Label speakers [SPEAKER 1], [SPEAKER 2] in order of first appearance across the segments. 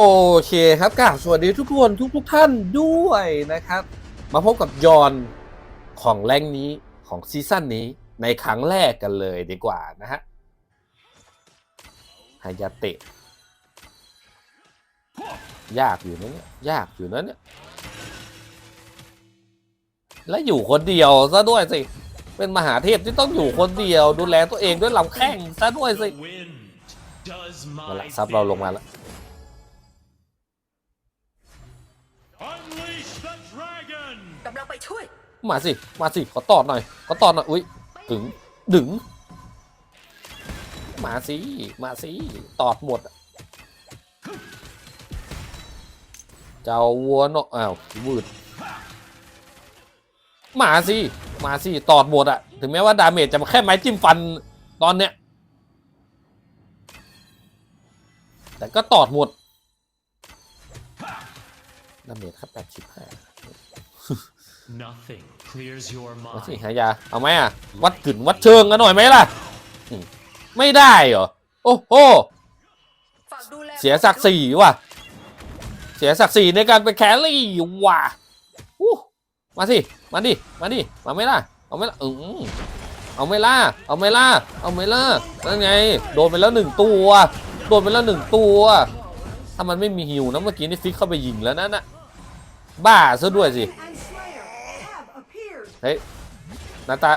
[SPEAKER 1] โอเคครับกราบสวัสดีทุกคนทุกทุกๆท่านด้วยนะครับ มาพบกับยอนของแรงค์นี้ของซีซั่นนี้ในครั้งแรกกันเลยดีกว่านะฮะฮายาเตะยากอยู่นะเนี่ยยากอยู่นะเนี่ยและอยู่คนเดียวซะด้วยสิ เป็นมหาเทพที่ต้องอยู่คนเดียวดูแลตัวเองด้วยลำแข้งซะด้วยสิ
[SPEAKER 2] Wind does
[SPEAKER 1] มาละ
[SPEAKER 2] my
[SPEAKER 1] ซับเราลงมาแล้ว
[SPEAKER 3] ช่วย
[SPEAKER 1] มาสิ มาสิ ขอตอดหน่อย ขอตอดหน่อย อุ้ยถึง ดึง มาสิ มาสิ ตอดหมดอะเจ้าวัวเนาะอ้าววืดมาสิ มาสิ ตอดหมดอะถึงแม้ว่าดาเมจจะแค่ไม้จิ้มฟันตอนเนี้ย แต่ก็ตอดหมด ดาเมจแค่แปดสิบห้า
[SPEAKER 2] Nothing clears your
[SPEAKER 1] มาสิ
[SPEAKER 2] mind.
[SPEAKER 1] หายา เอาไหมอะ วัดกึ่นวัดเชิงกันหน่อยไหมล่ะอืมไม่ได้เหรอ โอ้โห
[SPEAKER 3] ฝากดูแล
[SPEAKER 1] เสียศักดิ์ศรีว่ะ เสียศักดิ์ศรีในการเป็นแครี่ว่ะอู้มาสิ มาดิ มาดิ มาไหม่ล่ะ เอาไหม่ล่ะอืมเอาไหม่ล่ะ เอาไหม่ล่ะ เอาไหม่ล่ะนั่นไง โดนไปแล้วหนึ่งตัว โดนไปแล้วหนึ่งตัว ถ้ามันไม่มีฮิวนะเมื่อกี้นี่ฟิกเข้าไปยิงแล้วนั่นน่ะ บ้าซะด้วยสิ เฮ้ยนาตา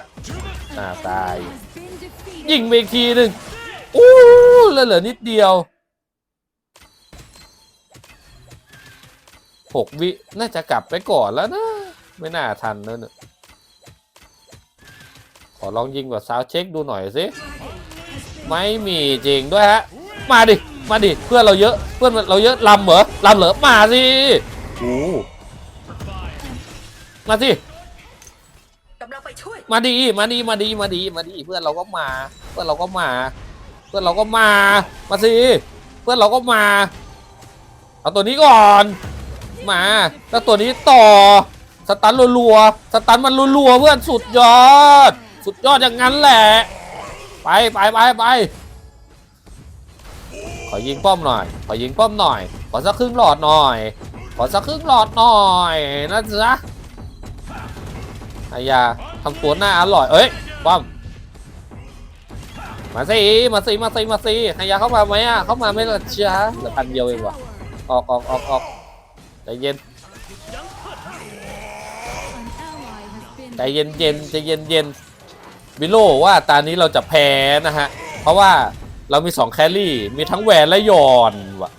[SPEAKER 1] อ่าตาย
[SPEAKER 4] Has been defeated.
[SPEAKER 1] ยิงไปอีกทีหนึ่งอู้เหลือเหลือนิดเดียวหกวิ น่าจะกลับไปก่อนแล้วนะ ไม่น่าทันแล้วเนอะขอลองยิงกับซาวเช็คดูหน่อยสิ ไม่มีจริงด้วยฮะ มาดิ มาดิ เพื่อนเราเยอะ เพื่อนเราเยอะลำเหรอลำเหรอ มาสิโอ้มาสิ มาดีมาดีมาดีมาดีมาดีเพื่อนเราก็มา เพื่อนเราก็มา เพื่อนเราก็มา มาสิเพื่อนเราก็มา เอาตัวนี้ก่อน มา แล้วตัวนี้ต่อ สตันรัวๆ สตันมันรัวๆเพื่อนสุดยอด สุดยอดอย่างนั้นแหละ ไปไปไปไป ขอยิงป้อมหน่อย ขอยิงป้อมหน่อย ขอสักครึ่งหลอดหน่อย ขอสักครึ่งหลอดหน่อยนะจ๊ะอายา ทำตัวหน้าอร่อย เอ้ยป้อมมาสิมาสิมาสิมาสิอายาเข้ามาไหมอะเข้ามาไม่ละจ้าเหลือพันเดียวเองว่ะออกออกออกออกใจเย็นใจเย็นเย็นใจเย็นเย็นบิโลว่าตานี้เราจะแพ้นะฮะ เพราะว่าเรามีสองแครี่ มีทั้งแหวนและยอนว่ะ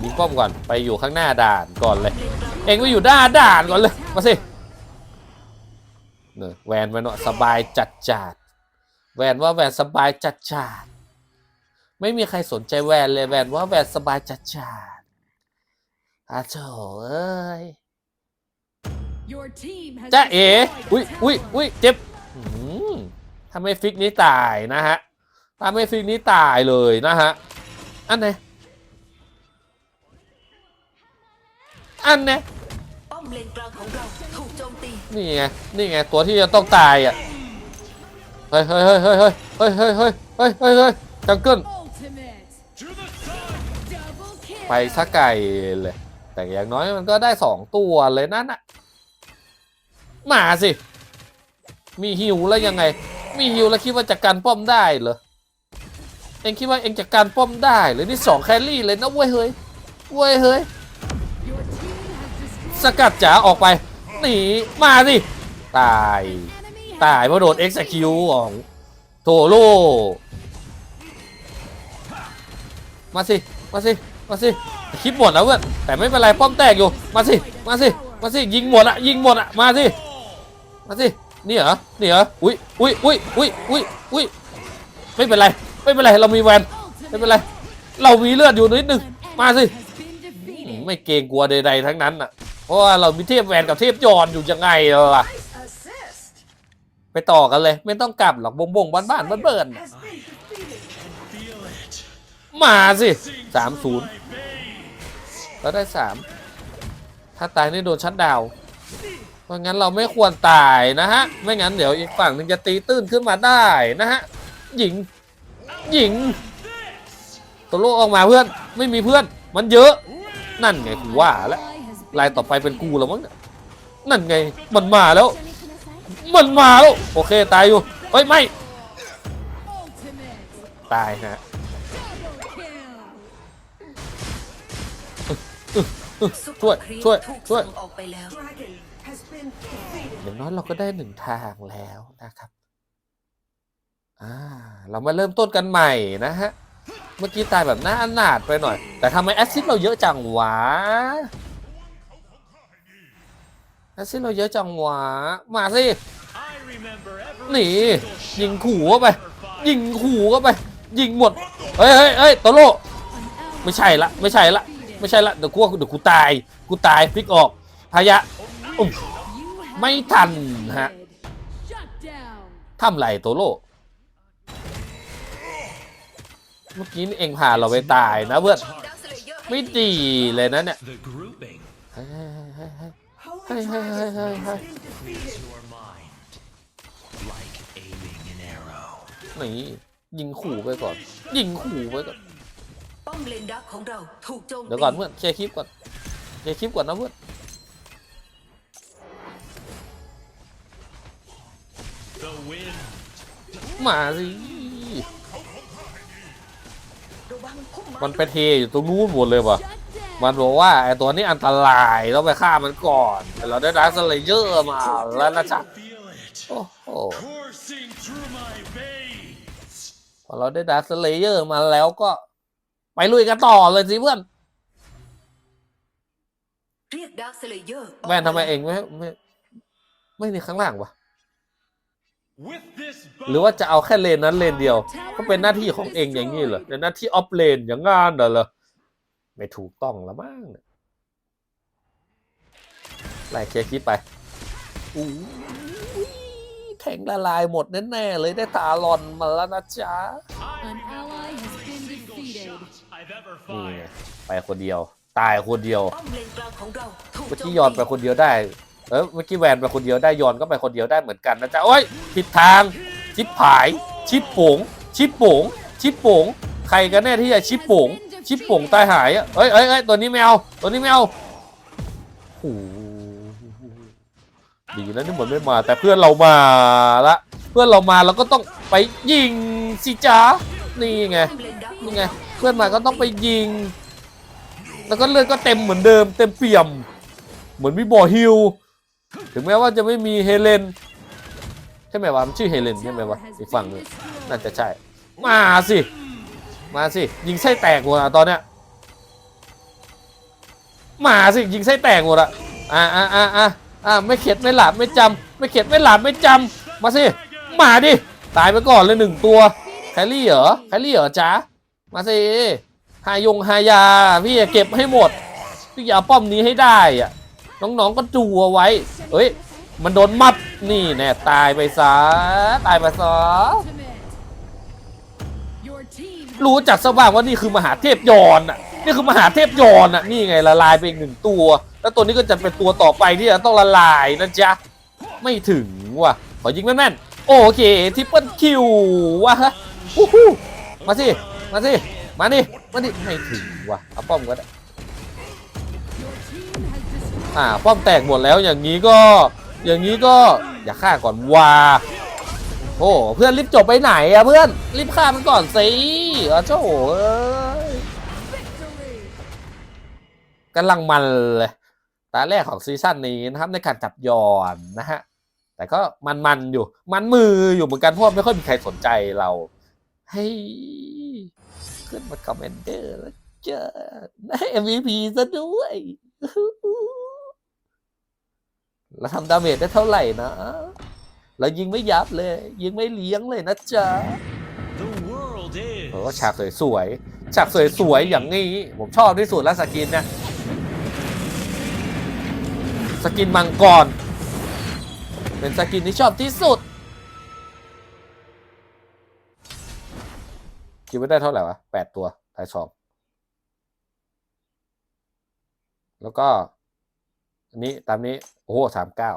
[SPEAKER 1] ยิงป้อมก่อนไปอยู่ข้างหน้าด่านก่อนเลย เองไปอยู่หน้าด่านก่อนเลย มาสิเนี่ยแวนมันเนาะสบายจัดจัดแวนว่าแวนสบายจัดจัดไม่มีใครสนใจแวนเลยแวนว่าแวนสบายจัดจัดอาโถเอ้ย
[SPEAKER 4] your team has
[SPEAKER 1] จ้าเอ๋
[SPEAKER 4] destroyed
[SPEAKER 1] อุ้ย
[SPEAKER 4] a
[SPEAKER 1] อุ้ย
[SPEAKER 4] tower.
[SPEAKER 1] อุ้ยเจ็บอืมถ้าไม่ฟิกนี้ตายนะฮะถ้าไม่ฟิกนี้ตายเลยนะฮะ อันไหน อันไหน
[SPEAKER 3] ป้อมเลนกลางของเราถูกโจมตี
[SPEAKER 1] นี่ไงนี่ไงตัวที่จะต้องตายอะเฮ้ยเฮ้ยเฮ้ยเฮ้ยเฮ้ยเฮ้ยเฮ้ยเฮ้ยเฮ้ยเฮ้ยเฮ้ยจังเกิล
[SPEAKER 4] Ultimate
[SPEAKER 2] To the sun!
[SPEAKER 4] double kill.
[SPEAKER 1] ไปซะไกลเลย แต่อย่างน้อยมันก็ได้สองตัวเลยนั่นน่ะมาสิ มีฮิวแล้วยังไง มีฮิวแล้วคิดว่าจะกันป้อมได้เหรอเองคิดว่าเองจะกันป้อมได้เหรือนี่สองแครี่เลยนะเว้ยเฮ้ยเว้ยเฮ้ย สกัดจ๋าออกไปหนีมาสิ ตาย ตายเพราะโดน execute ของโทโร่มาสิ มาสิ มาสิคลิปหมดแล้วเพื่อนแต่ไม่เป็นไรป้อมแตกอยู่ มาสิ มาสิ มาสิ ยิงหมดอะยิงหมดอะมาสิ มาสิ นี่เหรอ นี่เหรอ อุ้ยอุ้ยอุ้ยอุ้ยอุ้ยอุ้ยไม่เป็นไร ไม่เป็นไร เรามีแวน ไม่เป็นไร เรามีเลือดอยู่นิดนึง มาสิ ไม่เกรงกลัวใดๆทั้งนั้นอะ เพราะว่าเรามีเทพแวนกับเทพยอนอยู่ยังไงล่ะไปต่อกันเลย ไม่ต้องกลับหรอกบงบงบ้านบ้านบ้านเบิร์นมาสิสามศูนย์
[SPEAKER 2] my veins.
[SPEAKER 1] แล้วได้สามถ้าตายนี่โดนชัดดาวเพราะงั้นเราไม่ควรตายนะฮะ ไม่งั้นเดี๋ยวอีกฝั่งหนึงจะตีตื้นขึ้นมาได้นะฮะหญิงหญิงโตโลกออกมาเพื่อนไม่มีเพื่อน มันเยอะ นั่นไงกูว่าแล้ว ลายต่อไปเป็นกูแล้วมั้งนั่นไงมันมาแล้ว มันมาแล้ว โอเคตายอยู่เฮ้ยไม่ตายฮะ
[SPEAKER 3] เป
[SPEAKER 1] ช่
[SPEAKER 3] อ
[SPEAKER 1] วย
[SPEAKER 3] ร์ครีป
[SPEAKER 1] ช่วยช่วย
[SPEAKER 3] อ
[SPEAKER 1] ย่างน้อยเราก็ได้หนึ่งทางแล้วนะครับอ่าเรามาเริ่มต้นกันใหม่นะฮะ เมื่อกี้ตายแบบหน้าอนาถไปหน่อย แต่ทำไมแอสซิดเราเยอะจังวะ แอสซิดเราเยอะจังวะมาสิ
[SPEAKER 2] I remember every
[SPEAKER 1] หนี
[SPEAKER 2] single
[SPEAKER 1] ยิง
[SPEAKER 2] shot
[SPEAKER 1] ขู่เข้าไป
[SPEAKER 2] ever fired.
[SPEAKER 1] ยิงขู่เข้าไป ยิงหมดเฮ้ยเฮ้ยเฮ้ยโตโร่
[SPEAKER 4] An ally
[SPEAKER 1] ไม่ใช่ละไม่ใช่ละไม่ใช่ละเดี๋ยวกูว่าเดี๋ยวกูตายกูตายพลิกออกพายะอุ้ม
[SPEAKER 4] You have
[SPEAKER 1] ไม่ทันฮะ
[SPEAKER 4] defeated. Shut down.
[SPEAKER 1] ทำไรโตโร่เมื่อกี้นี่เองพาเราไปตายนะเพื่อน
[SPEAKER 3] ดักสเลเยอร์ให้
[SPEAKER 1] ไม่ดีเลยนะเนี่ย
[SPEAKER 2] The grouping
[SPEAKER 1] เฮ้นยิงขู่ไปก่อน ยิงขู่ไปก่อน
[SPEAKER 3] ป้อมเลนดักของเราถูกโจมตี
[SPEAKER 1] เดี๋ยวก่อนเพื่อนแช่ร์คลิปก่อนแช่ร์คลิปก่อนนะเพื่อนมาสิ
[SPEAKER 3] มั
[SPEAKER 1] นไปเทอยู่ตรงนู้นหมดเลยว่ะ มันบอกว่าไอ้ตัวนี้อันตรายต้องไปฆ่ามันก่อน แต่เราได้ดาร์คสเลเยอร์มาแล้วนะจ๊ะโอ้โหพอเราได้ดาร์คสเลเยอร์มาแล้วก็ ไปลุยกันต่อเลยสิเพื่อน
[SPEAKER 3] เรียกดักสเลเยอร์
[SPEAKER 1] แวนทำไมเองไม่ไม่ไม่ในข้างล่างวะหรือว่าจะเอาแค่เลนนั้นเลนเดียว ก็เป็นหน้าที่ของเองอย่างนี้เหรอเป็นหน้าที่ออฟเลนอย่างงานเหรอ ไม่ถูกต้องละมั้งเนี่ยไล่เคลียร์คลิปไปอู้แทงละลายหมดแน่ๆเลยได้ตาลอนมาแล้วนะจ๊ะ
[SPEAKER 4] An ally has been defeated.
[SPEAKER 2] I've ever
[SPEAKER 1] นี่ไง
[SPEAKER 2] fired.
[SPEAKER 1] ไปคนเดียว ตายคนเดียว
[SPEAKER 3] ป้อมเลนกลางของเราถูก
[SPEAKER 1] เมื่อ
[SPEAKER 3] โจม
[SPEAKER 1] กี้
[SPEAKER 3] ตี
[SPEAKER 1] ยอนไปคนเดียวได้เออเมื่อกี้แวนไปคนเดียวได้ยอนก็ไปคนเดียวได้เหมือนกันนะจ๊ะโอ้ยผิดทางชิปผาย ชิปโป่งชิปโป่งชิปโป่งใครกันแน่ที่จะชิปโป่ง ชิปป่งตายหายอะเอ้ยเอ้ยเอ้ยตัวนี้ไม่เอาตัวนี้ไม่เอาโอ้โหดีนะนี่เหมือนไม่มา แต่เพื่อนเรามาละเพื่อนเรามาเราก็ต้องไปยิงสิจ๊ะนี่ไง
[SPEAKER 3] นี่
[SPEAKER 1] ไงเพื่อนมาก็ต้องไปยิง แล้วก็เลือดก็เต็มเหมือนเดิม เต็มเปี่ยม เหมือนมีบ่อฮิวถึงแม้ว่าจะไม่มีเฮเลนใช่ไหมวะมันชื่อเฮเลนใช่ไหมวะอีกฝั่งหนึงน่าจะใช่ มาสิ มาสิ ยิงไส้แตกหมดอะตอนเนี้ยมาสิ ยิงไส้แตกหมดอะอ่าอ่าอ่าอ่าอ่าไม่เข็ดไม่หลาบไม่จำไม่เข็ดไม่หลาบไม่จำมาสิมาดิตายไปก่อนเลยหนึ่งตัวแคลรี่เหรอแคลรี่เหรอจ๊ะมาสิหายงหายาพี่เก็บให้หมดพี่อย่าเอาป้อมนี้ให้ได้อะน้องๆก็จูเอาไว้เฮ้ย มันโดนมัดนี่แน่ตายไปซะตายไปซะ รู้จักซะบ้างว่านี่คือมหาเทพยอนอะนี่คือมหาเทพยอนอะนี่ไงละลายไปอีกหนึ่งตัว แล้วตัวนี้ก็จะเป็นตัวต่อไปที่จะต้องละลายนะจ๊ะไม่ถึงว่ะขอยิงแม่นๆโอเคทิปเปิลคิวว่ะฮะมาสิมาสิมานี่มานี่ไม่ถึงว่ะเอาป้อมก็ได้อ่าป้อมแตกหมดแล้วอย่างนี้ก็อย่างนี้ก็อย่าฆ่าก่อนว่า โอ้เพื่อนรีบจบไปไหนอะเพื่อนรีบฆ่ามันก่อนสิอ๋อเจ้าโหเอ้ยกำลังมันเลยตาแรกของซีซั่นนี้นะครับในการจับยอนนะฮะแต่ก็มันๆอยู่ มันมืออยู่เหมือนกันเพราะไม่ค่อยมีใครสนใจเราเฮ้ยขึ้นมาคอมเมนเดอร์แล้วเจอได้ MVP ซะด้วยเราทำดาเมจได้เท่าไหร่นะ เรายิงไม่ยับเลย ยิงไม่เลี้ยงเลยนะจ๊ะ
[SPEAKER 2] The world
[SPEAKER 1] โอ้
[SPEAKER 2] is
[SPEAKER 1] ฉากสวยๆฉากสวยๆอย่างนี้ ผมชอบที่สุดแล้วสกินเนี่ยสกินมังกร เป็นสกินที่ชอบที่สุดคิดว่าได้เท่าไหร่วะแปดตัวทายสองแล้วก็ อันนี้ตามนี้ โอ้โหสามเก้า